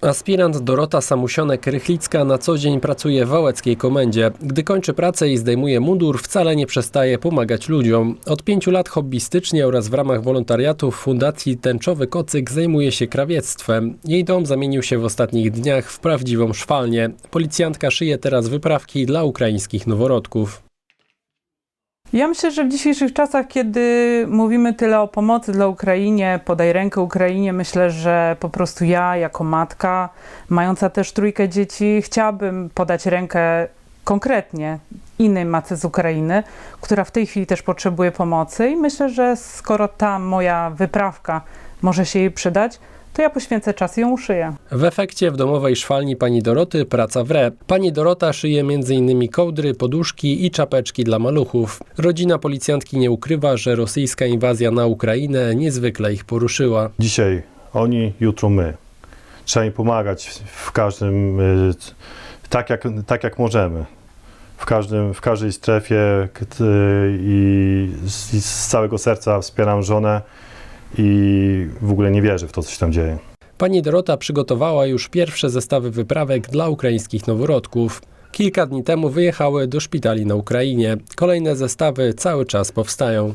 Aspirant Dorota Samusionek-Rychlicka na co dzień pracuje w wałeckiej komendzie. Gdy kończy pracę i zdejmuje mundur, wcale nie przestaje pomagać ludziom. Od pięciu lat hobbystycznie oraz w ramach wolontariatu w Fundacji Tęczowy Kocyk zajmuje się krawiectwem. Jej dom zamienił się w ostatnich dniach w prawdziwą szwalnię. Policjantka szyje teraz wyprawki dla ukraińskich noworodków. Ja myślę, że w dzisiejszych czasach, kiedy mówimy tyle o pomocy dla Ukrainie, podaj rękę Ukrainie, myślę, że po prostu ja jako matka, mająca też trójkę dzieci, chciałabym podać rękę konkretnie innej matce z Ukrainy, która w tej chwili też potrzebuje pomocy i myślę, że skoro ta moja wyprawka może się jej przydać, to ja poświęcę czas i ją uszyję. W efekcie w domowej szwalni pani Doroty praca wre. Pani Dorota szyje m.in. kołdry, poduszki i czapeczki dla maluchów. Rodzina policjantki nie ukrywa, że rosyjska inwazja na Ukrainę niezwykle ich poruszyła. Dzisiaj oni, jutro my. Trzeba im pomagać w każdym, y, tak jak, tak jak możemy. W, każdym, w każdej strefie i z całego serca wspieram żonę i w ogóle nie wierzę w to, co się tam dzieje. Pani Dorota przygotowała już pierwsze zestawy wyprawek dla ukraińskich noworodków. Kilka dni temu wyjechały do szpitali na Ukrainie. Kolejne zestawy cały czas powstają.